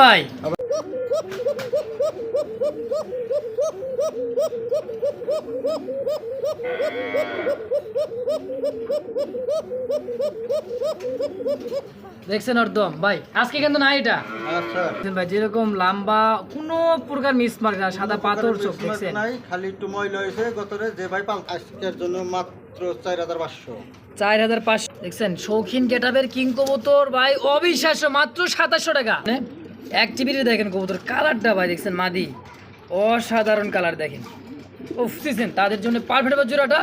ভাই। দেখছেন একদম ভাই আজকে কিন্তু না এটা? আচ্ছা ভাই যেরকম লম্বা কোনো প্রকার মিস মার্ক না সাদা পাথর চোখ দেখছেন? নাই খালি একটু ময়লা হয়েছে গতরে যে ভাই পাল আজকের জন্য মাত্র চার হাজার পাঁচশো। চার হাজার পাঁচশো। দেখছেন শৌখিন গেটাবের কিং কবুতর ভাই অবিশ্বাস্য মাত্র সাতাশশো টাকা। টিভিতে দেখেন কবুতর, কালারটা ভাই দেখছেন মাদি। অসাধারণ কালার দেখেন। ও দেখছেন, তাদের জন্য পারফেক্ট হবে জোড়াটা।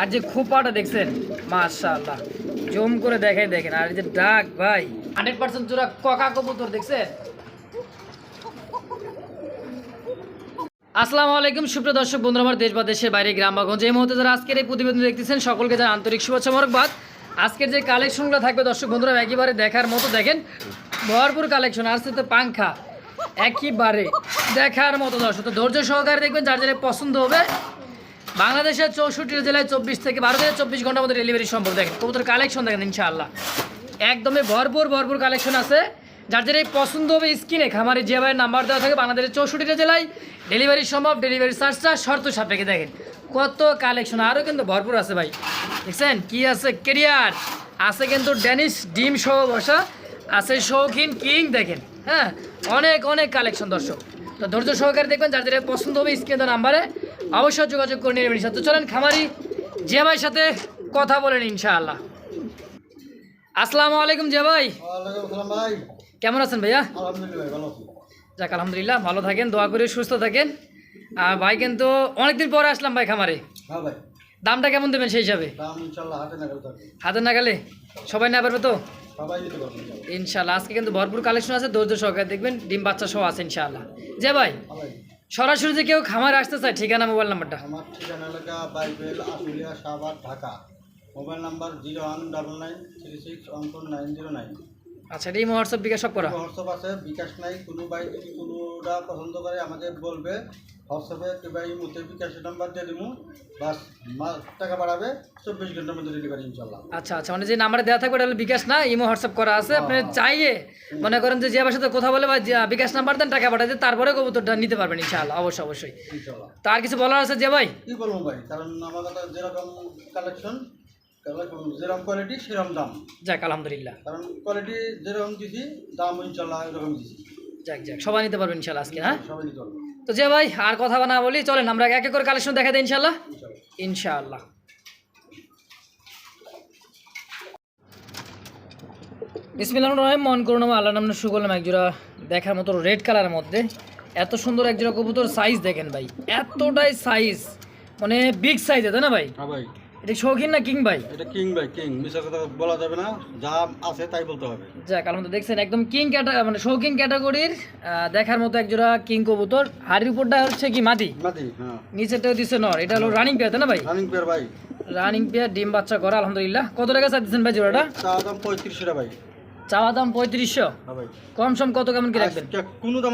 আর যে খোপাটা দেখছেন, মাশাআল্লাহ। জম করে দেখাই দেখেন। আর যে ডাক ভাই হান্ড্রেড পার্সেন্ট জোড়া ককা কবুতর, দেখছেন? আসসালামু আলাইকুম, সুপ্রিয় দর্শক বন্ধুরা, আমার দেশ বা দেশের বাইরে, গ্রাম বা গঞ্জ, এই মুহূর্তে যারা আজকের এই প্রতিবেদন দেখতেছেন, সকলকে যারা আন্তরিক শুভেচ্ছা মোরকবাদ আজকের যে কালেকশনগুলো থাকবে দর্শক বন্ধুরা, একেবারে দেখার মতো দেখেন। ভরপুর কালেকশন আসছে তো পাংখা। একেবারে দেখার মতো দর্শক, তো ধৈর্য সহকারে দেখবেন যার যারা পছন্দ হবে। বাংলাদেশের চৌষট্টি জেলায় চব্বিশ থেকে বারো থেকে চব্বিশ ঘণ্টার মধ্যে ডেলিভারি সম্ভব। দেখেন, কবুতর কালেকশন দেখেন, ইনশাআল্লাহ। একদমই ভরপুর ভরপুর কালেকশন আছে। যার যার পছন্দ হবে, স্ক্রিনে খামারে যে ভাইয়ের নাম্বার দেওয়া থাকে। বাংলাদেশের চৌষট্টিটা জেলায় ডেলিভারি সম্ভব। ডেলিভারি চার্জটা শর্ত সাপেক্ষে দেখেন। কত কালেকশন আরও কিন্তু ভরপুর আছে ভাই। দেখছেন, কি আছে? কেরিয়ার আছে কিন্তু ড্যানিশ ডিম সহ বসা। আছে শৌখিন কিং দেখেন হ্যাঁ? অনেক অনেক কালেকশন দর্শক। তো ধৈর্য সহকারে দেখবেন যার যারা পছন্দ হবে স্ক্রিনে নাম্বারে অবশ্যই যোগাযোগ করে নেবেন। তো চলেন খামারি জিয়া ভাইয়ের সাথে কথা বলেন ইনশাআল্লাহ। আসসালামু আলাইকুম জিয়া ভাই। ভাই। কেমন আছেন ভাইয়া? যাক আলহামদুলিল্লাহ ভালো থাকেন দোয়া করে সুস্থ থাকেন। আর ভাই কিন্তু অনেকদিন পরে আসলাম ভাই খামারে। হ্যাঁ দামটা কেমন দেবেন সেই হিসাবে? হাতে নাগাল? সবাই না পারবে তো? ইনশাল্লাহ। আজকে কিন্তু ভরপুর কালেকশন আছে ধৈর্য সহকারে দেখবেন ডিম বাচ্চা সহ আছে ইনশাল্লাহ। যে ভাই সরাসরি যে কেউ খামার আসতে চায় ঠিকানা মোবাইল নাম্বারটা? আমার ঠিকানা এলাকা Baipail Ashulia Savar Dhaka. Mobile number zero one double nine three six one four nine zero nine. আচ্ছা এটাই হোয়াটসঅ্যাপ বিকাশ সব করা? হোয়াটসঅ্যাপ আছে বিকাশ নাই কোনো ভাই যদি কোনোটা পছন্দ করে আমাদের বলবে হোয়াটসঅ্যাপে কিংবা এই মুহূর্তে বিকাশের নাম্বার দিয়ে দিব বাস টাকা বাড়াবে চব্বিশ ঘণ্টার মধ্যে ডেলিভারি ইনশাল্লাহ। আচ্ছা আচ্ছা মানে যে নাম্বারে দেওয়া থাকবে ওটা হলো বিকাশ না ইমো হোয়াটসঅ্যাপ করা আছে আপনি চাইয়ে মনে করেন যে যে আমার সাথে কথা বলে বা বিকাশ নাম্বার দেন টাকা পাঠাতে তারপরে কবুতরটা নিতে পারবেন ইনশাআল্লাহ অবশ্যই অবশ্যই। তার কিছু বলার আছে যে ভাই? কি বলব ভাই? কারণ আমার কাছে যেরকম কালেকশন যেরকম কোয়ালিটি সেরকম দাম। যাক আলহামদুলিল্লাহ। কারণ কোয়ালিটি যেরকম দিছি দাম ইনশাল্লাহ এরকম দিছি। যাক যাক সবাই নিতে পারবেন ইনশাল্লাহ আজকে হ্যাঁ? সবাই নিতে পারব। তো যে ভাই আর কথা না বলি চলেন আমরা এক এক করে কালেকশন দেখা দিই ইনশাল্লাহ ইনশাআল্লাহ। বিসমিল্লাহ রহিম মন করুন আল্লাহ নামনে শুরু করলাম একজোড়া দেখার মতো রেড কালারের মধ্যে। এত সুন্দর একজোড়া কবুতর সাইজ দেখেন ভাই এতটাই সাইজ মানে বিগ সাইজ তাই না ভাই? হ্যাঁ ভাই। এটা শৌখিন না কিং ভাই এটা কিং ভাই কিং মিশা কথা বলা যাবে না যা আছে তাই বলতে হবে যাক আলহামদুলিল্লাহ দেখছেন একদম কিং ক্যাটা মানে শৌখিন ক্যাটাগরির দেখার মতো একজোড়া কিং কবুতর হাড়ির উপরটা হচ্ছে কি মাদি মাদি হ্যাঁ নিচেরটাও দিচ্ছে নর এটা হলো রানিং পেয়ার তাই না ভাই রানিং পেয়ার ভাই রানিং পেয়ার ডিম বাচ্চা করা আলহামদুলিল্লাহ কত টাকা চাই দিচ্ছেন ভাই জোড়াটা চা দাম পঁয়ত্রিশশো টাকা ভাই চাওয়া দাম পঁয়ত্রিশশো হ্যাঁ ভাই কম সম কত কেমন কি রাখবেন কোনো দাম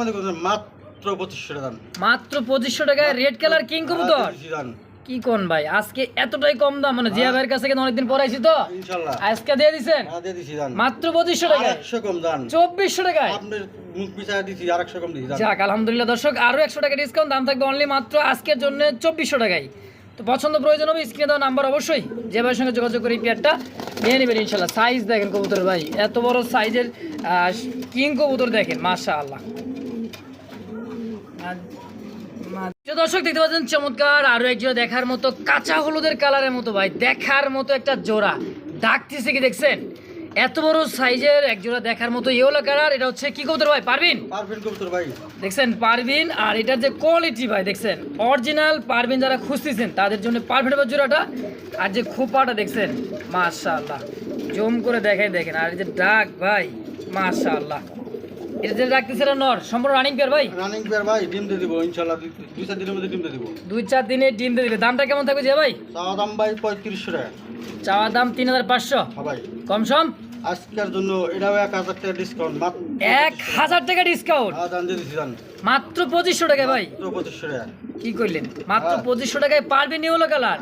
মাত্র পঁচিশশো টাকা মাত্র পঁচিশশো টাকায় রেড কালার কিং কবুতর দিছি। কি কোন ভাই? আজকে এতটাই কম দাম মানে জিয়া ভাইয়ের কাছে কিন্তু অনেকদিন পর আইছি তো। আজকে দিয়ে দিছেন? হ্যাঁ দিয়ে দিছি দাম মাত্র পঁচিশশো কম দাম চব্বিশশো টাকায়? মুখ দিছি কম দিছি যাক আলহামদুলিল্লাহ দর্শক আরও একশো টাকা ডিসকাউন্ট দাম থাকবে অনলি মাত্র আজকের জন্য চব্বিশশো টাকায়। তো পছন্দ প্রয়োজন হবে স্ক্রিনে দেওয়া নাম্বার অবশ্যই। যে ভাইয়ের সঙ্গে যোগাযোগ করে পেয়ারটা নিয়ে নেবেন ইনশাল্লাহ। সাইজ দেখেন কবুতর ভাই এত বড় সাইজের কিং কবুতর দেখেন মাশা দর্শক দেখতে পাচ্ছেন চমৎকার আরও এক জোড়া দেখার মতো কাঁচা হলুদের কালারের মতো ভাই দেখার মতো একটা জোড়া। ডাকতেছে কি দেখছেন? এত বড় সাইজের এক জোড়া দেখার মতো ইয়েলো কালার এটা হচ্ছে কি কবুতর ভাই? পারবিন পারফেক্ট কবুতর ভাই। দেখছেন পারবিন আর এটার যে কোয়ালিটি ভাই দেখছেন অরিজিনাল পারবিন যারা খুঁজতেছেন তাদের জন্য পারফেক্ট জোড়াটা। আর যে খোপাটা দেখছেন মাশাআল্লাহ জম করে দেখাই দেখেন আর এই যে ডাক ভাই মাশাআল্লাহ। এটা যে ডাকতেছে নর? সম্পূর্ণ রানিং পেয়ার ভাই? রানিং পেয়ার ভাই ডিম দিয়ে দিব ইনশাল্লাহ। দুই দুই চার দিনের মধ্যে ডিম দিয়ে দিব। দুই চার দিনে ডিম দিয়ে দিবে দামটা কেমন থাকবে যে ভাই? চা দাম ভাই পঁয়ত্রিশশো টাকা। চাওয়া দাম তিন হাজার পাঁচশো। হ্যাঁ ভাই। কম সম? আজকের জন্য এটাও এক হাজার টাকা ডিসকাউন্ট মাত্র এক হাজার টাকা। ডিসকাউন্ট হ্যাঁ মাত্র পঁচিশশো টাকায় ভাই। পঁচিশশো টাকা। কি করলেন? মাত্র হ্যাঁ। পঁচিশশো টাকায় পারবিন কালার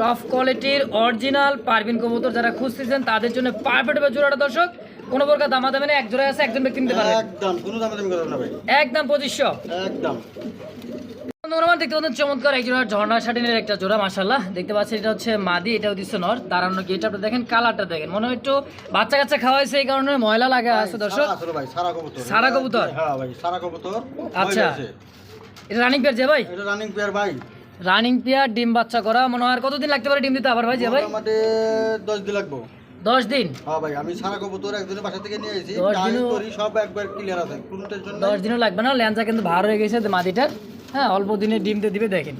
টপ কোয়ালিটির অরিজিনাল পারবিন কবুতর যারা খুঁজতেছেন তাদের জন্য পারফেক্ট জোড়াটা দর্শক। কোনো প্রকার দামা দামে না এক জোড়া আছে একজন ব্যক্তি নিতে পারবে। একদম কোনো দামে দামি করবেন না ভাই। একদম একদম। দেখতে পাচ্ছেন চমৎকার এক জোড়া ঝর্ণা শাটিনের একটা জোড়া মাসাল্লাহ দেখতে পাচ্ছেন এটা হচ্ছে মাদি এটা হচ্ছে নর দাঁড়ানো গেট আপনি দেখেন কালারটা দেখেন। মনে হয় একটু বাচ্চা কাচ্চা খাওয়াইছে এই কারণে ময়লা লাগা আছে দর্শক। সারা কবুতর। হ্যাঁ ভাই সারা কবুতর। আচ্ছা। এটা রানিং পেয়ার যে ভাই? এটা রানিং পেয়ার ভাই। রানিং পেয়ার ডিম বাচ্চা করা মনে হয় কতদিন লাগতে পারে ডিম দিতে আবার ভাই যে ভাই? আমাদের দশ দিন লাগবো। দশ দিন। হ্যাঁ ভাই আমি সারা কবুতর একজনের বাসা থেকে নিয়ে এসেছি দশ দিনও- সব একবার ক্লিয়ার আছে কোনো টেনশন দশ দিনও লাগবে না ল্যাঞ্চা কিন্তু ভার হয়ে গেছে মাদিটার হ্যাঁ অল্প দিনে ডিম দিয়ে দিবে দেখেন।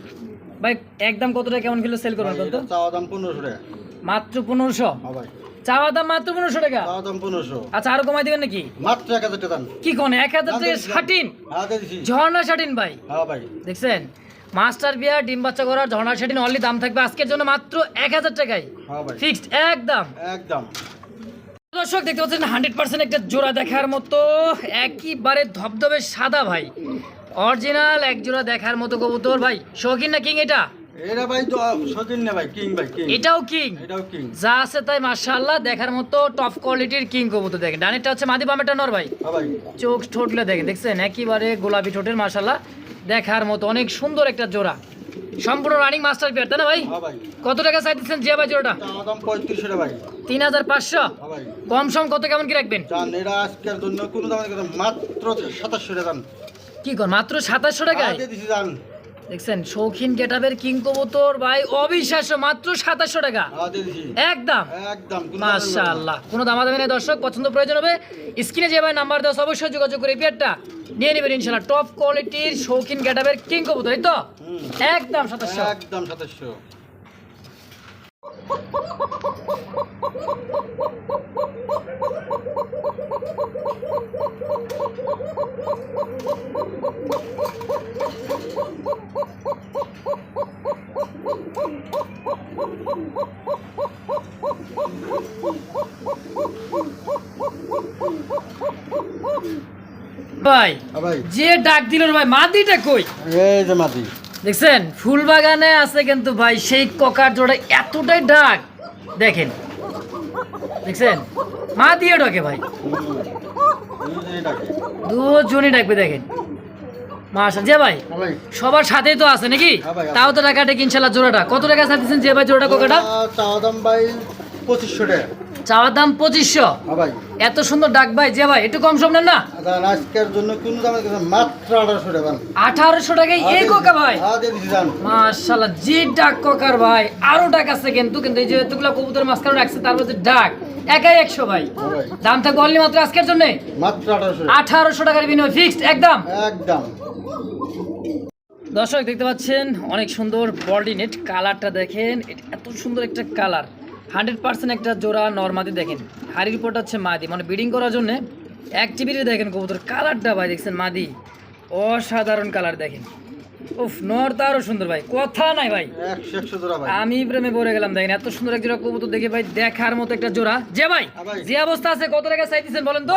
ভাই একদম কত টাকা কেমন কিলো সেল করবেন কত চাওয়া দাম পনেরোশো টাকা। মাত্র পনেরোশো? হ্যাঁ ভাই। চাওয়া দাম মাত্র পনেরোশো টাকা? চাওয়া দাম পনেরোশো। আচ্ছা আরও কমাই দিবেন নাকি? মাত্র এক হাজার টাকা কি কোন এক হাজার টাকা ষাটিন হ্যাঁ ঝর্ণা শাটিন ভাই। হ্যাঁ ভাই। দেখছেন? মাস্টার বিয়ার ডিম বাচ্চা করার ঝর্ণা শাটিন অনলি দাম থাকবে আজকের জন্য মাত্র এক হাজার টাকায়। হ্যাঁ ফিক্সড একদম। একদম। দর্শক দেখতে পাচ্ছেন হান্ড্রেড পার্সেন্ট একটা জোড়া দেখার মতো একইবারে ধবধবে সাদা ভাই। অরিজিনাল এক জোড়া দেখার মতো কবুতর ভাই। শৌখিন না কিং এটা? এটা ভাই তো সকিন না ভাই কিং ভাই কিং। এটাও কিং। এটাও কিং। যা আছে তাই মার্শাল্লাহ দেখার মতো টপ কোয়ালিটির কিং কবুতর দেখেন। ডানেরটা হচ্ছে মাদি বামেটা নর ভাই। হ্যাঁ চোখ দেখেন দেখছেন? একেবারে গোলাপি ঠোঁটের মার্শাল্লাহ দেখার মতো অনেক সুন্দর একটা জোড়া। সম্পূর্ণ রানিং মাস্টার পেয়ার তাই না ভাই? হ্যাঁ কত টাকা চাইতেছেন জিয়া ভাই জোড়াটা? তিন হাজার পাঁচশো? হ্যাঁ কম সম কত কেমন কি রাখবেন? কি কর মাত্র সাতাশশো টাকায়? দেখছেন শৌখিন গেটাবের কিং কবুতর ভাই অবিশ্বাস্য মাত্র সাতাশশো টাকা। একদম। একদম কোনো দাম নেই, মাশাআল্লাহ। কোনো দামাদামি নেই দর্শক পছন্দ প্রয়োজন হবে। স্ক্রিনে যে ভাই নাম্বার দেওয়া অবশ্যই যোগাযোগ করে পেয়ারটা নিয়ে নেবেন ইনশাল্লাহ টপ কোয়ালিটির শৌখিন গেটাবের কিং কবুতর এই তো? একদম সাতাশশো। একদম সাতাশশো। ভাই যে ডাক দিল ভাই মাদিটা কই? এই যে মাটি দেখছেন ফুল বাগানে আছে কিন্তু ভাই সেই ককার জোড়া এতটাই ডাক। দেখেন। দেখছেন? মা দিয়ে ডাকে ভাই। দুজনই ডাকবে দেখেন। যে ভাই সবার সাথেই তো আছে নাকি? হ্যাঁ। তাও তো টাকাটা ইনশাল্লাহ জোড়াটা? কত টাকা যে ভাই জোড়াটা কোকাটা? চাওয়া দাম ভাই পঁচিশশো টাকা। চাওয়ার দাম পঁচিশশো। হ্যাঁ এত সুন্দর ডাক ভাই যে ভাই একটু কম সম না? আজকের জন্য কোনো মাত্র আঠারোশো টাকা। আঠারোশো টাকায় এই কোকা ভাই? মাশাল্লাহ যে ডাক কোকার ভাই আরও ডাক আছে কিন্তু কিন্তু এই যে এতগুলা কবুতর মাঝখানে রাখছে তার মধ্যে ডাক একাই একশো ভাই। দাম থাকবে অনলি মাত্র আজকের জন্য? মাত্র আঠারোশো। টাকার বিনিময় ফিক্সড একদম? একদম। দর্শক দেখতে পাচ্ছেন অনেক সুন্দর বডি নেট কালারটা দেখেন। এত সুন্দর একটা কালার হান্ড্রেড পার্সেন্ট একটা জোড়া নর্মাদি দেখেন। হাড়ির উপরটা হচ্ছে মাদি। মানে ব্রিডিং করার জন্য অ্যাক্টিভিটি দেখেন কবুতর। কালারটা ভাই দেখছেন মাদি। অসাধারণ কালার দেখেন। উফ নর আরও সুন্দর ভাই। কথা নাই ভাই। একশো একশো জোড়া ভাই। আমি প্রেমে পড়ে গেলাম দেখেন এত সুন্দর এক জোড়া কবুতর দেখে ভাই দেখার মতো একটা জোড়া। যে ভাই হ্যাঁ যে অবস্থা আছে কত টাকা চাইতেছেন বলেন তো?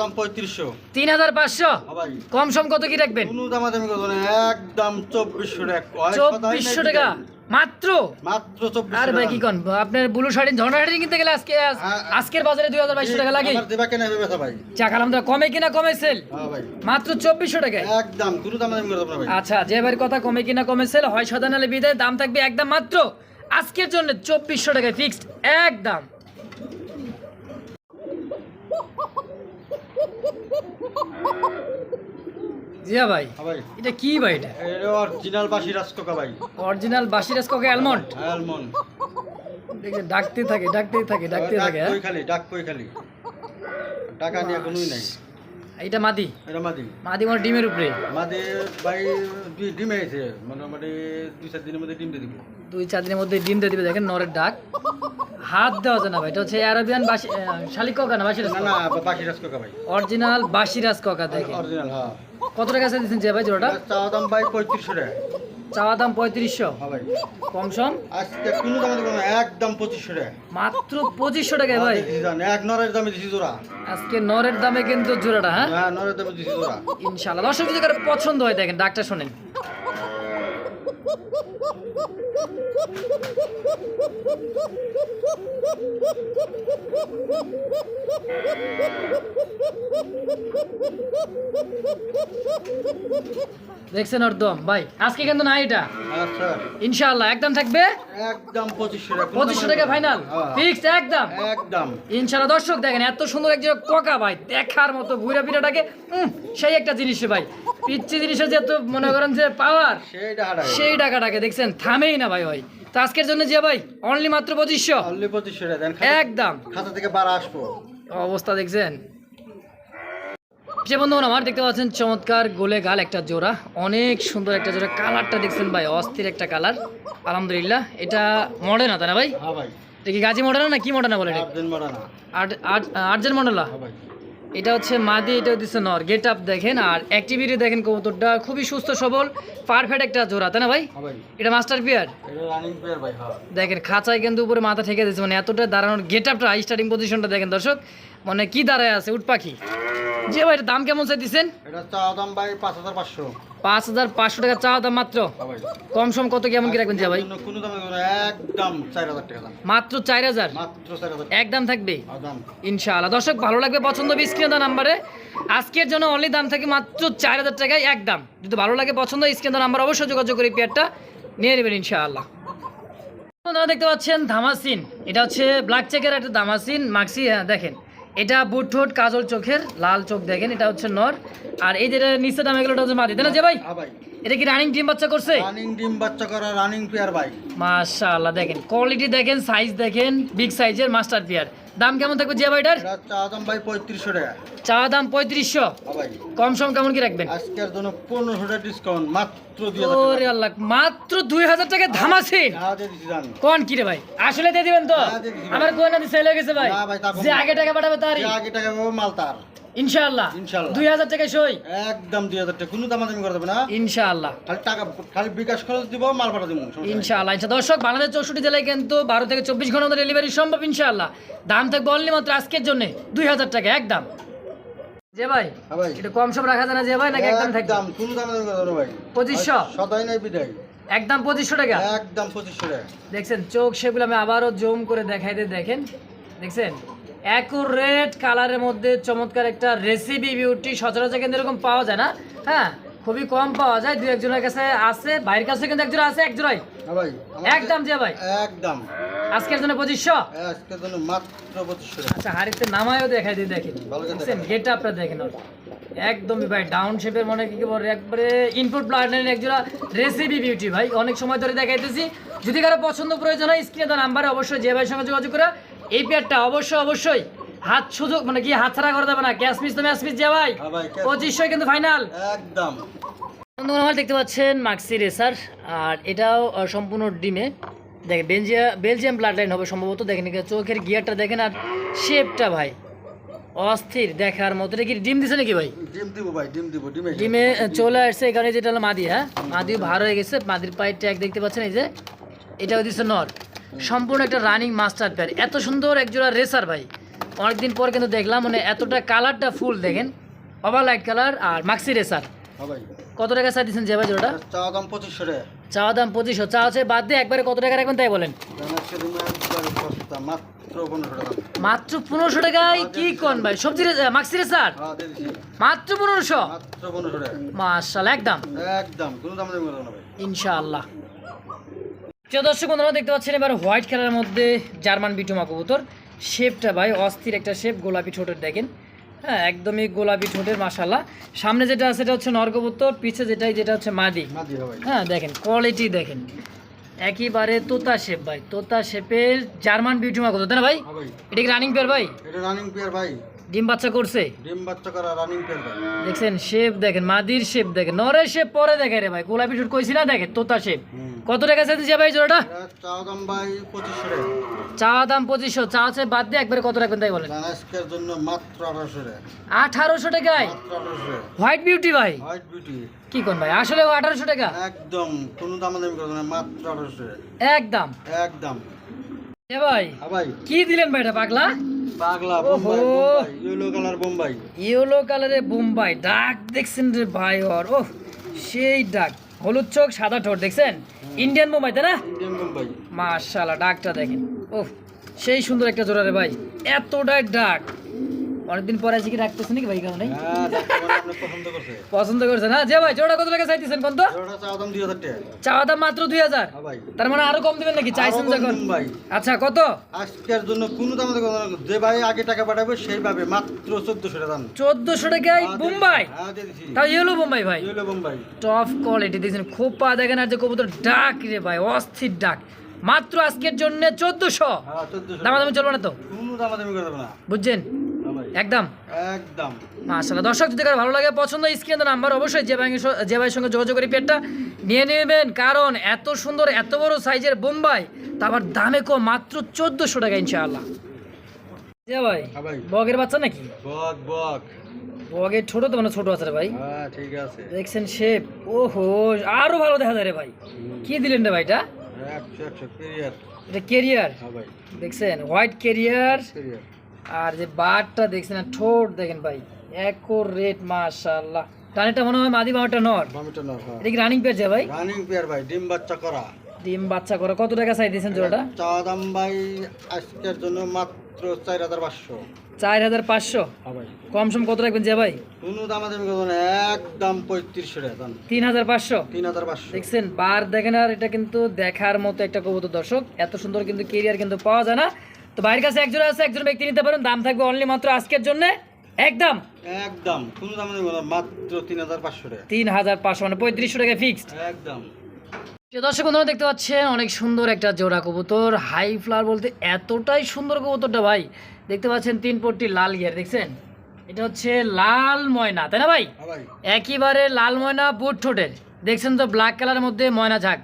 দাম পঁয়ত্রিশশো। তিন হাজার পাঁচশো? হ্যাঁ কম সম কত কি রাখবেন? একদম টাকা। চব্বিশশো টাকা। মাত্র? মাত্র আর ভাই কি কোন? আপনার ব্লু শাড়ি ঝর্ণা শাড়ি কিনতে গেলে আজকে আজকের বাজারে দুই হাজার বাইশশো টাকা লাগে? দেবা কেনা হবে ব্যথা ভাই। চা খালাম তো কমে কিনা কমে সেল? হ্যাঁ মাত্র চব্বিশশো টাকা একদম দাম ভাই। আচ্ছা যে ভাইয়ের কথা কমে কিনা কমে সেল হয় সদানালে বিদায় দাম থাকবে একদম মাত্র আজকের জন্য চব্বিশশো টাকায় ফিক্সড একদম। জিয়া ভাই হ্যাঁ এটা কি ভাই এটা? এটা অরিজিনাল বাসি রাজকোকা ভাই। অরিজিনাল অ্যালমন্ড অ্যালমন্ড ডাকতে থাকে ডাকতেই থাকে ডাকতে থাকে হ্যাঁ? কই খালি ডাক কই খালি। টাকা নিয়ে কোনোই নাই। এটা মাদি? এটা মাদি। মাদি মানে ডিমের উপরে? মাদি ভাই দুই ডিম হয়েছে। মোটামুটি দুই চার দিনের মধ্যে ডিম দিয়ে দিবে। দুই চার দিনের মধ্যে ডিম দিয়ে দিবে দেখেন নরের ডাক। হাত দেওয়া যায় না ভাই এটা হচ্ছে অ্যারাবিয়ান বাসি শালিক ককা না বাসিরাজ না না ভাই। অরিজিনাল বাসিরাজ ককা দেখেন। অরিজিনাল হ্যাঁ। কত টাকা আছে দিচ্ছেন ভাই জোড়াটা? চাওয়া দাম ভাই পঁয়ত্রিশশো টাকা। চাওয়া দাম পঁয়ত্রিশশো? হ্যাঁ ভাই। কম সম? আজকে কোনো দামে দেবো না একদম পঁচিশশো টাকা। মাত্র পঁচিশশো টাকায় ভাই। এক নরের দামে দিছি জোড়া। আজকে নরের দামে কিন্তু জোড়াটা হ্যাঁ? হ্যাঁ নরের দামে দিছি জোড়া। ইনশাল্লাহ দর্শক যদি কারও পছন্দ হয় দেখেন ডাক্তার শোনেন। দেখছেন ওর দম ভাই আজকে কিন্তু না এটা? আচ্ছা ইনশাআল্লাহ একদম থাকবে? একদম পঁচিশশো টাকা পঁচিশশো টাকা ফাইনাল হ্যাঁ, ফিক্সড একদম? একদম। ইনশাআল্লাহ দর্শক দেখেন এত সুন্দর একজন কোকা ভাই দেখার মতো বুড়া পিঠাটাকে সেই একটা জিনিস ভাই। পিচ্ছি জিনিসের যে এত মনে করেন যে পাওয়ার সেই টাকাটাকে দেখছেন? থামেই না ভাই ভাই তো আজকের জন্য যে ভাই অনলি মাত্র পঁচিশশো? অনলি পঁচিশশো একদম। খাতা থেকে বারা আসব। অবস্থা দেখছেন? যে বন্ধু আমার দেখতে পাচ্ছেন চমৎকার গোলে গাল একটা জোড়া। অনেক সুন্দর একটা জোড়া। কালারটা দেখছেন ভাই অস্থির একটা কালার। আলহামদুলিল্লাহ এটা মডেনা তাই না ভাই? দেখি গাজী মডেনা না কি বলে আট না। আট আর্জেন্ট মডেলা এটা হচ্ছে মাদি এটা দিচ্ছে নর। গেট আপ দেখেন আর অ্যাক্টিভিটি দেখেন কবুতরটা। খুবই সুস্থ সবল পারফেক্ট একটা জোড়া তাই না ভাই? হ্যাঁ এটা মাস্টার পিয়ার হ্যাঁ। দেখেন খাঁচায় কিন্তু উপরে মাথা ঠেকে দিচ্ছে মানে এতটা দাঁড়ানোর গেট আপটা স্টার্টিং পজিশনটা দেখেন দর্শক। মানে কি দাঁড়ায় আছে উট পাখি? যে ভাই দাম কেমন চাই দিচ্ছেন এটা দাম ভাই পাঁচ হাজার পাঁচশো। পাঁচ হাজার পাঁচশো টাকা চাওয়া দাম মাত্র? কম সম কত কেমন কি রাখবেন যে ভাই? কোনো- দামে একদম চার হাজার টাকা দাম। মাত্র চার হাজার? মাত্র চার হাজার একদম থাকবে? ইনশাআল্লাহ। দর্শক ভালো লাগবে পছন্দ হবে স্ক্রিনে নাম্বারে। আজকের জন্য অনলি দাম থাকে মাত্র চার হাজার টাকায় একদম যদি ভালো লাগে পছন্দ স্ক্রিনে নাম্বার অবশ্যই যোগাযোগ করে পেয়ারটা নিয়ে নেবেন ইনশাআল্লাহ। আপনারা দেখতে পাচ্ছেন ধামাসিন। এটা হচ্ছে ব্ল্যাক চেকের একটা ধামাসিন। মাক্সি হ্যাঁ দেখেন। এটা বুট ঠোঁট কাজল চোখের লাল চোখ দেখেন এটা হচ্ছে নর। আর এই যেটা নিচে দাম এগুলো হচ্ছে মাদি তাই না যে ভাই। হ্যাঁ এটা কি রানিং ডিম বাচ্চা করছে? রানিং ডিম বাচ্চা করা রানিং পেয়ার ভাই। মাশাআল্লাহ দেখেন। কোয়ালিটি দেখেন সাইজ দেখেন বিগ সাইজের মাস্টার পিয়ার দাম কেমন থাকবে যে ভাইটার? চাওয়া দাম ভাই পঁয়ত্রিশশো টাকা। চা দাম পঁয়ত্রিশশো। হ্যাঁ কম সম কেমন কি রাখবেন? আজকের জন্য পনেরোশো টাকা ডিসকাউন্ট মাত্র ওরে আল্লাহ মাত্র দুই হাজার টাকা কোন কি রে ভাই? আসলে দিয়ে দিবেন তো। আমার কোন সেল হয়ে গেছে ভাই? যে আগে টাকা পাঠাবে তারই। আগে টাকা পাবো মাল তার। ইনশাআল্লাহ। টাকা সই। একদম দুই হাজার টাকা। কোনো দামাদামি করে দেবে না। ইনশাআল্লাহ। খালি টাকা খালি বিকাশ খরচ দিব মাল পাঠা দিব। ইনশাআল্লাহ। দর্শক বাংলাদেশ চৌষট্টি জেলায় কিন্তু বারো থেকে চব্বিশ ঘণ্টা ডেলিভারি সম্ভব ইনশাআল্লাহ। দাম থাকবে অনলি মাত্র আজকের জন্য দুই হাজার টাকা একদম। যে ভাই হ্যাঁ এটা কম সম রাখা যায় না যে ভাই নাকি একদম থাকবে? একদম কোনো দেবে না ভাই? পঁচিশশো? সদাই নাই বিদায় একদম পঁচিশশো টাকা? একদম পঁচিশশো টাকা। দেখছেন চোখ সেগুলো আমি আবারও জুম করে দেখাই দিয়ে দেখেন। দেখছেন অ্যাকুরেট কালারের মধ্যে চমৎকার একটা রেসিপি বিউটি সচরাচর কিন্তু এরকম পাওয়া যায় না। হ্যাঁ খুবই কম পাওয়া যায় দু একজনের কাছে আছে বাইরের কাছে কিন্তু একজন আছে একজোড়াই। ভাই একদম যে ভাই। একদম। আজকের জন্য পঁচিশশো? আজকের জন্য মাত্র পঁচিশশো। আচ্ছা হাড়িতে নামায়ও দেখাই দিয়ে দেখেন। গেট আপটা দেখেন। একদমই ভাই ডাউন শেপের মনে কি বলে একবারে ইনপুট প্লানের একজোড়া রেসিপি বিউটি ভাই। অনেক সময় ধরে দেখাইতেছি। যদি কারও পছন্দ প্রয়োজন হয় স্ক্রিনে তার নাম্বারে অবশ্যই যে ভাইয়ের সঙ্গে যোগাযোগ করে। এই পেয়ারটা অবশ্যই অবশ্যই হাত সুযোগ মানে কি হাত ছাড়া করে দেবে না? ক্যাশ মিস তো ম্যাচ মিস যে ভাই। হ্যাঁ পঁচিশশো কিন্তু ফাইনাল। একদম। বন্ধুগণ আমার দেখতে পাচ্ছেন মাক্সি রেসার আর এটাও সম্পূর্ণ ডিমে। দেখেন বেলজিয়া বেলজিয়াম ব্লাড লাইন হবে সম্ভবত। দেখেন চোখের গিয়ারটা দেখেন আর শেপটা ভাই অস্থির দেখার মতো। এটা কি ডিম দিছে নাকি ভাই? ডিম দিব ভাই ডিম দিব ডিমে ডিমে চলে আসছে এখানে যেটা হলো মাদি হ্যাঁ? মাদিও ভার হয়ে গেছে মাদির পায়ের ট্যাগ দেখতে পাচ্ছেন এই যে এটাও দিচ্ছে নর। সম্পূর্ণ একটা রানিং মাস্টার প্যার এত সুন্দর একজোড়া রেসার ভাই। অনেকদিন পর কিন্তু দেখলাম মানে এতটা কালারটা ফুল দেখেন। ওভার লাইট কালার আর মাক্সি রেসার হ্যাঁ কত টাকা চাই দিচ্ছেন যে ভাই জোড়াটা? চাওয়া দাম পঁচিশশো টাকা। চাওয়া দাম পঁচিশশো। চা আছে বাদ দিয়ে একবারে কত টাকা রাখবেন তাই বলেন? মাত্র পনেরোশো টাকায় কি কোন ভাই? সবজি মাক্সি রে স্যার হ্যাঁ মাত্র পনেরোশো? মার্শাল একদম। ইনশাআল্লাহ। দর্শক বন্ধুরা দেখতে পাচ্ছেন এবার হোয়াইট কালারের মধ্যে জার্মান বিটুমা কবুতর। শেপটা ভাই অস্থির একটা শেপ গোলাপি ঠোঁটের দেখেন। হ্যাঁ একদমই গোলাপি ঠোঁটের মাসালা সামনে যেটা আছে সেটা হচ্ছে নরকবুতর পিছে যেটাই যেটা হচ্ছে মাদি। হ্যাঁ দেখেন কোয়ালিটি দেখেন। একইবারে তোতা শেপ ভাই তোতা শেপের জার্মান বিউটিমা কত তাই না ভাই? হ্যাঁ এটা কি রানিং পেয়ার ভাই? এটা রানিং পেয়ার ভাই। ডিম বাচ্চা করছে? ডিম বাচ্চা করা রানিং পেয়ার ভাই দেখছেন শেপ দেখেন মাদির শেপ দেখেন নরের শেপ পরে দেখে রে ভাই গোলাপি শুট কইছি না দেখেন তোতা শেপ। কত টাকা চাইতেছে ভাই জোড়াটা? চাওয়া দাম ভাই পঁচিশশো টাকা। চা দাম পঁচিশশো চা আছে বাদ দিয়ে একবারে কত রাখবেন তাই বলেন? আজকের জন্য মাত্র আঠারোশো টাকা। আঠারোশো টাকায়? হোয়াইট বিউটি ভাই? হোয়াইট বিউটি কি কোন ভাই আসলে আঠারোশো টাকা? একদম কোনো দাম দামি করবে না মাত্র আঠারোশো একদম। একদম। এ ভাই হ্যাঁ ভাই। কি দিলেন ভাই এটা পাগলা? পাগলা ওহো। Bombay Bombay yellow colour Bombay. Yellow কালারে বোম্বাই। ডাক দেখছেন রে ভাই ওর। ওহ সেই ডাক হলুদ চোখ সাদা ঠোঁট দেখছেন? ইন্ডিয়ান বোম্বাই তাই না? ইন্ডিয়ান বোম্বাই মাশাল্লাহ ডাকটা দেখেন। ও সেই সুন্দর একটা জোড়া রে ভাই। এতটাই ডাক অনেকদিন পরে আজকে রাখতেছে নাকি ভাই হ্যাঁ মানে আপনি পছন্দ করছে। না? হ্যাঁ যে ভাই জোড়া কত টাকা চাইতেছেন কোন তো? চাওয়া দাম মাত্র দুই হাজার। হ্যাঁ তার মানে আরও কম দিবেন নাকি? চাইছেন যখন? ভাই। আচ্ছা কত? আজকের জন্য কোনো দাম। যে ভাই আগে টাকা পাঠাবে সেই পাবে মাত্র চোদ্দশো টাকা দাম। চোদ্দশো টাকায় বোম্বাই? হ্যাঁ তাও ইয়েলো বোম্বাই ভাই? ইয়েলো বোম্বাই। টপ কোয়ালিটি দেখছেন খোপা দেখেন আর যে কবুতর ডাক রে ভাই অস্থির ডাক। মাত্র আজকের জন্য চোদ্দশো। হ্যাঁ দামাদামি চলবে না তো? বুঝছেন? হ্যাঁ একদম। একদম। মাশাআল্লাহ। দর্শক যদি কারও ভালো লাগে পছন্দ স্ক্রিনে নাম্বার অবশ্যই যে ভাইয়ের যে ভাইয়ের সঙ্গে যোগাযোগ করে পেটটা নিয়ে নেবেন। কারণ এত সুন্দর এত বড় সাইজের বোম্বাই তা আবার দামে কম মাত্র চোদ্দশো টাকা ইনশাআল্লাহ। যে ভাই হ্যাঁ ভাই। বগের বাচ্চা নাকি? বক বক। বগের ছোট তো মানে ছোট আছে রে ভাই। হ্যাঁ ঠিক আছে। দেখছেন শেপ ওহো আরও ভালো দেখা যায় রে ভাই। কি দিলেন রে ভাইটা এটা? কেরিয়ার। হ্যাঁ ভাই। দেখছেন হোয়াইট কেরিয়ার। আর যে বারটা দেখছেন ঠোঁট দেখেন ভাই রেট মাশাআল্লাহ। টানেটা মনে হয় মাদি বাবাটা নর? বামিটা না হ্যাঁ। এটা কি রানিং পেয়েছে ভাই? রানিং পেয়ার ভাই ডিম বাচ্চা করা। ডিম বাচ্চা করে। কত টাকা চাই দিয়েছেন জোড়াটা? চাওয়া দাম ভাই আজকের জন্য মাত্র চার হাজার পাঁচশো। চার হাজার পাঁচশো? হ্যাঁ ভাই। কম সম কত রাখবেন যে ভাই? কোনো দাম দামি করবে না একদম পঁয়ত্রিশশো টাকা তিন হাজার পাঁচশো? তিন হাজার পাঁচশো। দেখছেন বার দেখেন আর এটা কিন্তু দেখার মতো একটা কবুতর দর্শক। এত সুন্দর কিন্তু কেরিয়ার কিন্তু পাওয়া যায় না। তো বাইরের কাছে একজন আছে একজন ব্যক্তি নিতে পারেন দাম থাকবে অনলি মাত্র আজকের জন্য। একদম? একদম কোনো দাম করবে মাত্র তিন হাজার পাঁচশো টাকা। তিন হাজার পাঁচশো মানে পঁয়ত্রিশশো টাকা ফিক্সড একদম। দর্শক বন্ধুরা দেখতে পাচ্ছেন অনেক সুন্দর একটা জোড়া কবুতর হাই ফ্লাওয়ার বলতে এতটাই সুন্দর কবুতরটা ভাই। দেখতে পাচ্ছেন তিন পট্টি লাল গিয়ার দেখছেন? এটা হচ্ছে লাল ময়না তাই না ভাই? হ্যাঁ ভাই। একেবারে লাল ময়না বুট ঠোঁটের। দেখছেন তো ব্ল্যাক কালারের মধ্যে ময়না ঝাঁক।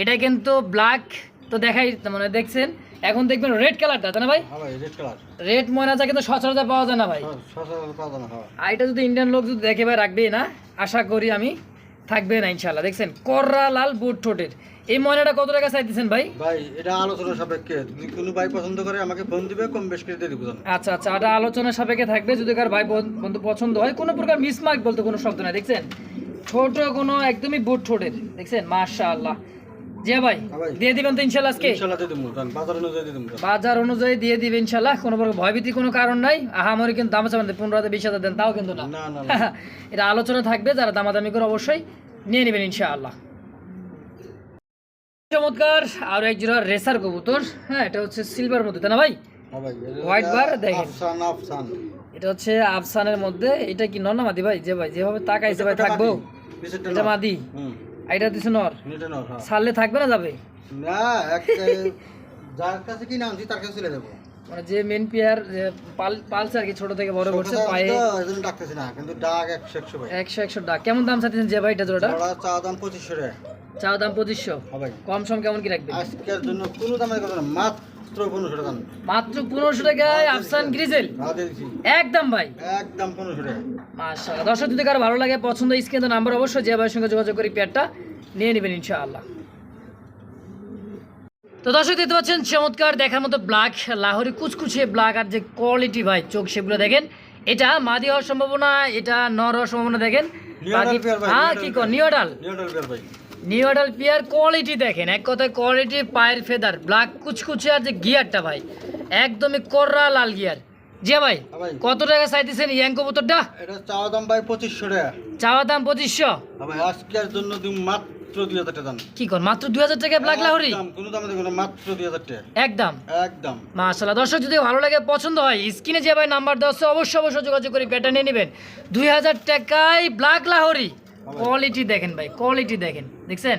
এটা কিন্তু ব্ল্যাক তো দেখাই মানে দেখছেন এখন দেখবেন রেড কালারটা তাই না ভাই? হ্যাঁ রেড কালার রেড ময়না ঝাঁক কিন্তু সচরাচর পাওয়া যায় না ভাই। সচরাচর পাওয়া যায় না হ্যাঁ। আর এটা যদি ইন্ডিয়ান লোক যদি দেখে ভাই রাখবেই না। আশা করি আমি থাকবে না ইনশাল্লাহ দেখছেন কররা লাল বুট ঠোঁটের। এই ময়নাটা কত টাকা চাইতেছেন ভাই? ভাই এটা আলোচনা সাপেক্ষে। যদি কোনো ভাই পছন্দ করে আমাকে ফোন দিবে কম বেশ করে দিব জান। আচ্ছা আচ্ছা এটা আলোচনা সাপেক্ষে থাকবে। যদি কার ভাই বন্ধু পছন্দ হয় কোনো প্রকার মিসমার্ক বলতে কোনো শব্দ নাই দেখছেন? ছোট কোনো একদমই বুট ঠোঁটের দেখছেন? মাশা আল্লাহ যে ভাই হ্যাঁ দিয়ে দিবেন তো ইনশাল্লাহ আজকে? বাজার অনুযায়ী দিয়ে দিব জান। বাজার অনুযায়ী দিয়ে দিবে ইনশাল্লাহ কোনো প্রকার ভয়ভীতি কোনো কারণ নাই। আহামরি কিন্তু দাম চাবেন পনেরো হাজার বিশ হাজার দেন তাও কিন্তু না। এটা আলোচনা থাকবে যারা দামাদামি করে অবশ্যই নিয়ে নেবেন ইনশাআল্লাহ। চমৎকার আর এক জোড়া রেসার কবুতর হ্যাঁ এটা হচ্ছে সিলভার মধ্যে তাই না ভাই? হ্যাঁ ভাই White bar দেখেন। এটা হচ্ছে আফসানের মধ্যে এটা কি নর না মাদি ভাই? যে ভাই যেভাবে তাকাইছে ভাই থাকব? এটা মাদি। এটা দিছে নর। এটা নর হ্যাঁ। সালে থাকবে না যাবে? না এক যার কাছে কি নামছি তার কাছে চলে যাব। মানে যে মেন পেয়ার পালছে আর কি ছোট থেকে বড় করছে পায়ে। একজন ডাকতেছে না কিন্তু ডাক 100 100 ভাই। একশো একশো ডাক। কেমন দাম চাইতেছেন যে ভাইটা জোড়াটা? জোড়া চা দাম 2500 টাকা চা দাম 2500 হবে কম সম কেমন কি রাখবেন? আজকের জন্য কোনো দামের কথা না মাত্র পনেরোশো টাকা। মাত্র পনেরোশো টাকায় আফসান গ্রিজেল। একদম ভাই। একদম পনেরোশো টাকা। মাশাআল্লাহ। দর্শক যদি কারও ভালো লাগে পছন্দ স্ক্রিনে নাম্বার অবশ্যই যে ভাইয়ের সঙ্গে যোগাযোগ করে পেয়ারটা নিয়ে নেবেন ইনশাআল্লাহ। তো দর্শক দেখতে পাচ্ছেন চমৎকার দেখার মতো ব্ল্যাক লাহোরি কুচকুচে ব্ল্যাক আর যে কোয়ালিটি ভাই চোখ সেগুলো দেখেন। এটা মাদি হওয়ার সম্ভাবনা এটা নর হওয়ার সম্ভাবনা দেখেন। ভাই, হ্যাঁ কি কর পেয়ার। নিউডাল। নিউট্রাল ভাই নিউডাল পিয়ার কোয়ালিটি দেখেন এক কথায় কোয়ালিটি পায়ের ফেদার ব্ল্যাক কুচকুচে আর যে গিয়ারটা ভাই একদমই কররা লাল গিয়ার ভাই হ্যাঁ কত টাকা চাইতেছেন ইয়াং কবুতরটা এটা চাওয়া দাম ভাই পঁচিশশো টাকা। চাওয়া দাম পঁচিশশো? হ্যাঁ ভাই আজকের জন্য মাত্র দুই হাজার টাকা দাম। কি কর মাত্র দুই হাজার টাকা ব্ল্যাক লাহোরি? একদম, কোনো দামে না মাত্র দুই হাজার টাকা। একদম। একদম। মাশাল্লাহ দর্শক যদি ভালো লাগে পছন্দ হয় স্ক্রিনে যে ভাই নাম্বার দেওয়া অবশ্যই অবশ্যই যোগাযোগ করে পেটা নিয়ে নেবেন। দুই হাজার টাকায় ব্ল্যাক লাহোরি। কোয়ালিটি দেখেন ভাই কোয়ালিটি দেখেন দেখছেন?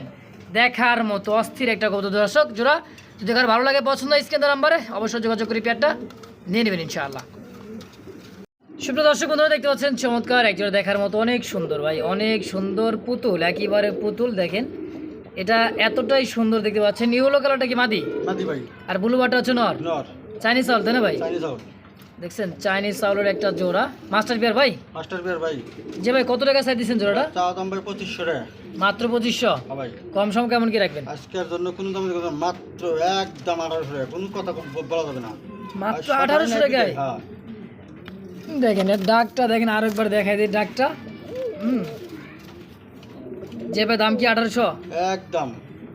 দেখার মতো অস্থির একটা কত দর্শক জোড়া। যদি কার ভালো লাগে পছন্দ স্ক্রিনের নাম্বারে অবশ্যই যোগাযোগ করে পেয়ারটা নিয়ে নেবেন ইনশাআল্লাহ। সুপ্রিয় দর্শক বন্ধুরা দেখতে পাচ্ছেন চমৎকার একজোড়া দেখার মতো অনেক সুন্দর ভাই অনেক সুন্দর পুতুল একেবারে পুতুল দেখেন। এটা এতটাই সুন্দর দেখতে পাচ্ছেন। ইউলো কালারটা কি মাদি? মাদি ভাই। আর ব্লু বাটা হচ্ছে নর? নর। চাইনিজ চাউল তাই না ভাই? চাইনিজ দেখছেন চাইনিজ চাউলের একটা জোড়া। মাস্টার বিয়ার ভাই? মাস্টার বিয়ার ভাই। যে ভাই কত টাকা চাই দিচ্ছেন জোড়াটা? চা দাম ভাই পঁচিশশো টাকা। মাত্র পঁচিশশো? হ্যাঁ ভাই। কম সম কেমন কি রাখবেন? আজকের জন্য কোনো দাম মাত্র একদম আঠারোশো টাকা। কোনো কথা বলা যাবে না। মাত্র আঠারোশো টাকায়? হ্যাঁ। দেখেন ডাকটা দেখেন আরও একবার দেখাই দিই ডাকটা হুম। যে ভাই দাম কি আঠারোশো? একদম।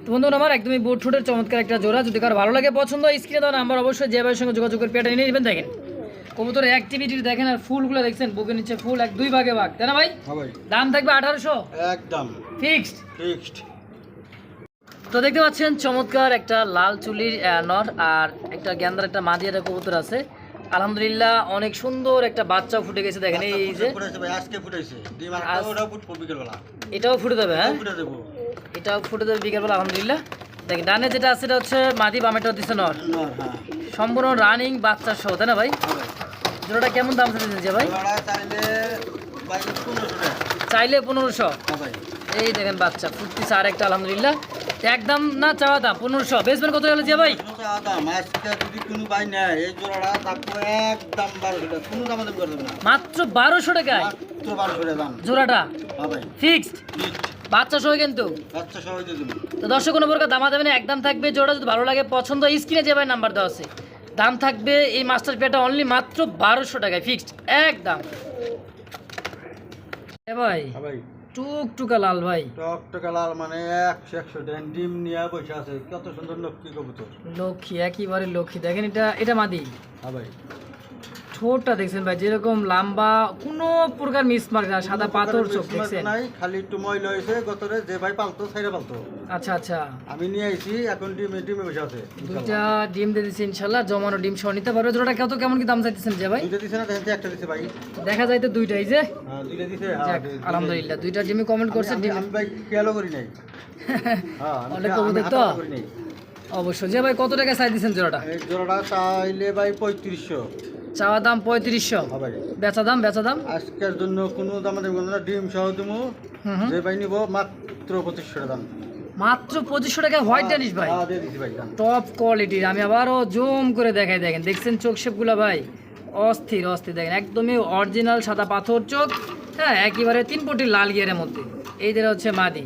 তো বন্ধুরা আমার একদমই বুট ফুটের চমৎকার একটা জোড়া। যদি কারও ভালো লাগে পছন্দ হয় স্ক্রিনে দেওয়া নাম্বার অবশ্যই যে ভাইয়ের সঙ্গে যোগাযোগ করে পেটে নিয়ে নেবেন। দেখেন কবুতরের অ্যাক্টিভিটি দেখেন আর ফুলগুলো দেখছেন বুকের নিচে ফুল এক দুই ভাগে ভাগ তাই না ভাই? হ্যাঁ ভাই। দাম থাকবে আঠারোশো? একদম। ফিক্সড? ফিক্সড। তো দেখতে পাচ্ছেন চমৎকার একটা লাল চুলির নর আর একটা গেন্দার একটা মাঝিয়ার কবুতর আছে। আলহামদুলিল্লাহ অনেক সুন্দর একটা বাচ্চা ফুটে গেছে দেখেন এই যে। এটাও ফুটে দেবে হ্যাঁ? এটাও ফুটে দেবে বিকেলবেলা আলহামদুলিল্লাহ। দেখেন ডানে যেটা আছে সেটা হচ্ছে মাদি বামেটা দিচ্ছে নর। নর হ্যাঁ। সম্পূর্ণ রানিং বাচ্চা সহ তাই না হ্যাঁ। ভাই জোড়াটা কেমন দাম চাইছে ভাই? চাইলে পনেরোশো হ্যাঁ এই দেখেন বাচ্চা ফুটতিছে আর একটা আলহামদুলিল্লাহ। একদম না চাওয়া দাম পনেরোশো। কত হলো যে ভাই? মাত্র বারোশো টাকায়? জোড়াটা? হ্যাঁ ফিক্সড? বাচ্চা সহ কিন্তু? তো দর্শক কোনো প্রকার দামা দেবেন একদম থাকবে। জোড়া যদি ভালো লাগে পছন্দ স্ক্রিনে যে ভাই নাম্বার দেওয়া আছে। দাম থাকবে এই মাস্টার পেটা অনলি মাত্র বারোশো টাকায় ফিক্সড একদম। এ ভাই হ্যাঁ ভাই। টুকটুকা লাল ভাই। টকটকা লাল মানে একশো একশো টাকা ডিম নিয়ে বসে আছে। কত সুন্দর লক্ষ্মী কবুতর। লক্ষ্মী একেবারে লক্ষ্মী। দেখেন এটা এটা মাদি। হ্যাঁ ভাই। ঠোঁটটা দেখছেন ভাই যেরকম লম্বা কোনো প্রকার মিস মিসমার্ক না সাদা পাথর চোখ দেখছেন? নাই খালি একটু ময়লা হয়েছে গতরে যে ভাই পালতো সাইডে পালতো। আচ্ছা আচ্ছা। আমি নিয়ে আইছি এখন ডিমে ডিমে বসে আছে দুইটা ডিম দিয়ে দিচ্ছি ইনশাল্লাহ জমানো ডিম সহ নিতে পারবে। জোড়াটা কত কেমন কি দাম চাইতেছেন যে ভাই? দুইটা দিছে না দেখেন একটা দিছে ভাই। দেখা যায় তো দুইটাই যে? হ্যাঁ দুইটা দিছে হ্যাঁ, আলহামদুলিল্লাহ দুইটা ডিমে কমেন্ট করছে ডিম আমি ভাই খেয়ালও করি নাই। হ্যাঁ অনেক কবুতর তো? অবশ্যই। যে ভাই কত টাকা চাই দিচ্ছেন জোড়াটা? জোড়াটা চাইলে ভাই পঁয়ত্রিশশো। চাওয়া দাম পঁয়ত্রিশশো। হ্যাঁ বেচা দাম বেচা দাম? আজকের জন্য কোনো দাম দেবো না ডিম সহ হুম। যে ভাই নিব মাত্র পঁচিশশো দাম। মাত্র পঁচিশশো টাকা হোয়াইট ভাই। হ্যাঁ, দিছি ভাই দাম। টপ কোয়ালিটির আমি আবারও জুম করে দেখাই দেখেন। দেখছেন চোখ শেপগুলো ভাই? অস্থির অস্থির। দেখেন একদমই অরিজিনাল সাদা পাথর চোখ। হ্যাঁ একেবারে তিন পটি লাল গিয়ারের মধ্যে। এই যেটা হচ্ছে মাদি।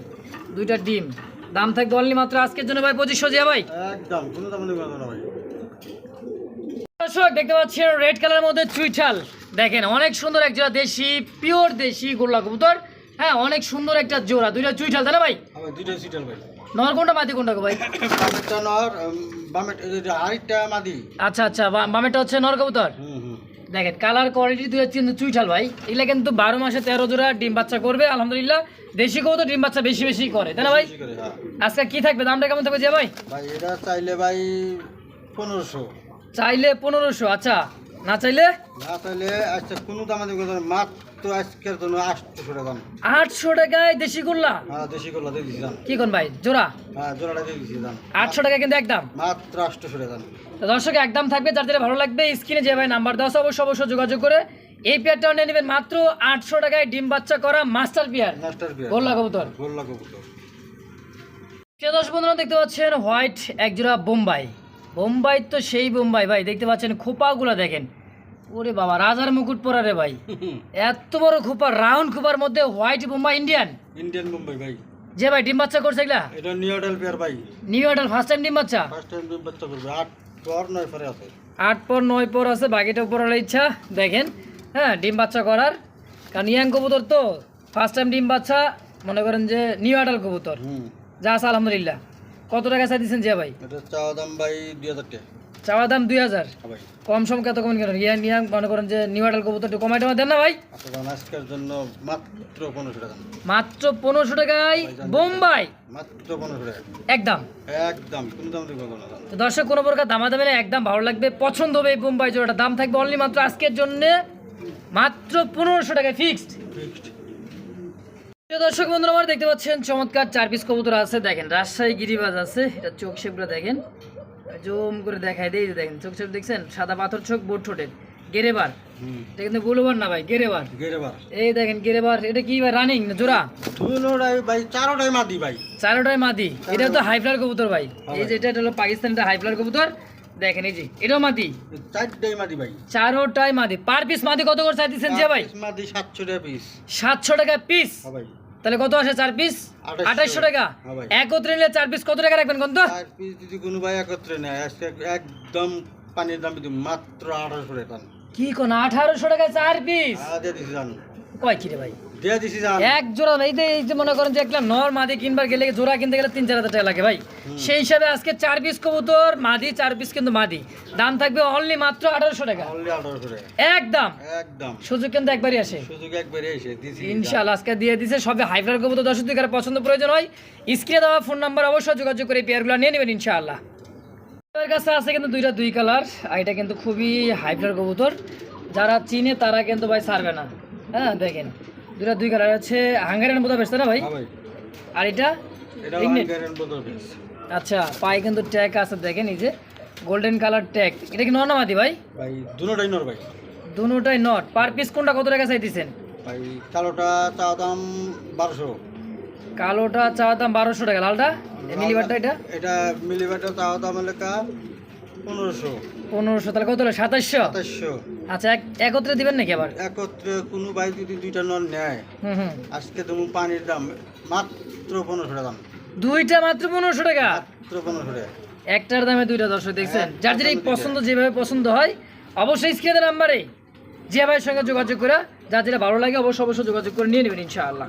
দুইটা ডিম। দাম থাকবে অনলি মাত্র আজকের জন্য ভাই পঁচিশশো জিয়া ভাই। একদম কোনো দাম দেবো না ভাই। দর্শক দেখতে পাচ্ছেন রেড কালারের মধ্যে চুইঠাল। দেখেন অনেক সুন্দর এক জোড়া দেশি পিওর দেশি গোল্লা কবুতর। হ্যাঁ অনেক সুন্দর একটা জোড়া। দুইটা চুইঠাল তাই না ভাই? দুইটা সিটাল ভাই। নর কোনটা মাদি কোনটা ভাই? বামেরটা নর উম, বামের এই যে আরেকটা মাদি আচ্ছা আচ্ছা বামেরটা হচ্ছে নর কবুতর? দেখেন কালার কোয়ালিটি দুই চুইঠাল ভাই। এগুলা কিন্তু বারো মাসে তেরো জোড়া ডিম বাচ্চা করবে আলহামদুলিল্লাহ। দেশি তো ডিম বাচ্চা বেশি বেশি করে তাই না ভাই? হ্যাঁ। আজকে কি থাকবে? দামটা কেমন থাকবে যে ভাই? ভাই এটা চাইলে ভাই পনেরোশো। চাইলে পনেরোশো আচ্ছা। না চাইলে? না চাইলে আচ্ছা কোনো দাম মাত্র আজকের জন্য আটশোশো টাকা আটশো টাকায় দেশি করলা? হ্যাঁ দেশি করলা দিয়ে দিছি দাম। কি কোন ভাই? জোড়া? হ্যাঁ জোড়াটা দিয়ে আটশো টাকা কিন্তু একদম মাত্র আটশোশো টাকা তো দর্শক একদম থাকবে যার যেটা ভালো লাগবে স্ক্রিনে যে ভাই নাম্বার দেওয়া আছে অবশ্যই অবশ্যই যোগাযোগ করে এই পেয়ারটাও নিয়ে নেবেন মাত্র আটশো টাকায় ডিম বাচ্চা করা মাস্টার পেয়ার। মাস্টার গোল্লা কবুতর। গোল্লা কবুতর। দর্শক বন্ধুরা দেখতে পাচ্ছেন হোয়াইট একজোড়া বোম্বাই। বোম্বাই তো সেই বোম্বাই ভাই দেখতে পাচ্ছেন খোপাগুলো দেখেন। ওরে বাবা রাজার মুকুট পরা রে ভাই। এত বড় খোপা রাউন্ড খোপার মধ্যে white Bombay Indian? Indian Mumbai ভাই। যে ভাই ডিম বাচ্চা করছে এগুলা? এটা নিউডাল পেয়ার ভাই। নিউ অর্ডার ফার্স্ট টাইম ডিম বাচ্চা? ফার্স্ট টাইম ডিম বাচ্চা করবে আট পর নয় পরে আছে। আট পর নয় পর আছে বাকিটা উপর হলে ইচ্ছা দেখেন। হ্যাঁ ডিম বাচ্চা করার। কারণ ইয়াং কবুতর তো ফার্স্ট টাইম ডিম বাচ্চা মনে করেন যে নিউ অর্ডার কবুতর। হুম। যা আছে আলহামদুলিল্লাহ। কত টাকা চাই দিচ্ছেন জিয়া ভাই? এটা চাওয়া দাম ভাই দুই হাজার টাকা। চাওয়া দাম দুই হাজার? হ্যাঁ কম সম কত কমেন করেন? ইয়া ইয়াং মনে করেন যে নিউ কবুতর একটু কমাই টমাই দেন না ভাই? আচ্ছা আজকের জন্য মাত্র পনেরোশো টাকা। মাত্র পনেরোশো টাকায় বোম্বাই? মাত্র পনেরোশো টাকা। একদম। একদম কোনো দাম দেবো না তো দর্শক কোনো প্রকার দামা দামে একদম ভালো লাগবে পছন্দ হবে এই বোম্বাই জোড়াটা। দাম থাকবে অনলি মাত্র আজকের জন্য মাত্র পনেরোশো টাকায় ফিক্সড ফিক্সড প্রিয় দর্শক বন্ধুরা আমার দেখতে পাচ্ছেন চমৎকার চার পিস কবুতর আছে। দেখেন রাজশাহী গিরিবাজ আছে। এটা চোখ শেপগুলো দেখেন। জম করে দেখাই দেই দেখেন চোখ শেপ দেখছেন? সাদা পাথর চোখ বোট ঠোঁটের। গেরেবার। এটা কিন্তু বুলবার না ভাই গেরেবার। গেরেবার। এই দেখেন গেরেবার। এটা কি ভাই রানিং না জোড়া? দুটাই ভাই চারোটাই মাদি ভাই। চারোটাই মাদি। এটা তো হাইফ্লার কবুতর ভাই। হ্যাঁ এই এটা হলো পাকিস্তানটা হাইফ্লার কবুতর। দেখেন এই যে এটাও মাদি। চারটাই মাদি ভাই। চারোটাই মাদি। পার পিস মাদি কত করে চাইতেছেন যে ভাই? মাদি সাতশো টাকা পিস সাতশো টাকা পিস ভাই। তাহলে কত আসে চার পিস। আঠাইশশো টাকা। হ্যাঁ। একত্রে নিলে চার পিস কত টাকা রাখবেন কন্ত চার পিস যদি কোনো ভাই একত্রে নেয় একদম পানির দাম দিই মাত্র আঠারোশো টাকা। কি কোন আঠারোশো টাকা চার পিস কয় কি রে কয় কিরে ভাই? এক জোড়া ভাই এই যে মনে করেন যে একটা নর মাদি কিনবার গেলে জোড়া কিনতে গেলে তিন চার হাজার টাকা লাগে ভাই। সেই হিসাবে আজকে চার পিস কবুতর মাদি চার পিস কিন্তু মাদি। দাম থাকবে অনলি মাত্র আঠারোশো টাকা। অনলি আঠারোশো টাকা। একদম। একদম। সুযোগ কিন্তু একবারই আসে। সুযোগ একবারে এসে ইনশাআল্লাহ আজকে দিয়ে দিছে। সবে হাইফ্লার কবুতর দর্শক দিকে পছন্দ প্রয়োজন হয় স্ক্রিনে দেওয়া ফোন নাম্বার অবশ্যই যোগাযোগ করে পেয়ারগুলো নিয়ে নেবেন ইনশাআল্লাহ। আমার কাছে আছে কিন্তু দুইটা দুই কালার আর এটা কিন্তু খুবই হাইফ্লার কবুতর। যারা চিনে তারা কিন্তু ভাই ছাড়বে না। হ্যাঁ দেখেন। দুইটা দুই কালার আছে। হাঙ্গারিয়ান বোধহয় বেসতে না ভাই? হ্যাঁ আর এটা? আচ্ছা পায়ে কিন্তু ট্যাগ আছে দেখেন এই যে। গোল্ডেন কালার ট্যাগ এটা কি নর না মাদি ভাই? ভাই দুটোটাই নর ভাই। দুটোটাই নট পার পিস কোনটা কত টাকা চাইতেছেন? ভাই কালোটা চা দাম বারোশো। কালোটা চা দাম বারোশো টাকা। লালটা? মিলিবারটা এটা? এটা মিলিবারটা চা দাম এলাকা পনেরোশো। পনেরোশো তাহলে কত হলো? সাতাশশো? সাতাশশো। আচ্ছা এক- একত্রে দিবেন নাকি আবার? একত্রে কোনো ভাই যদি দুইটা নর নেয় হুম হুম। আজকে তুমি পানির দাম মাত্র পনেরোশো টাকা দুইটা মাত্র পনেরোশো টাকা? মাত্র পনেরোশো টাকা। একটার দামে দুইটা দর্শক দেখছেন? যার যেটা পছন্দ যেভাবে পছন্দ হয় অবশ্যই স্ক্রিনের নাম্বারে যে ভাইয়ের সঙ্গে যোগাযোগ করে যার যেটা ভালো লাগে অবশ্যই অবশ্যই যোগাযোগ করে নিয়ে নেবেন ইনশাআল্লাহ।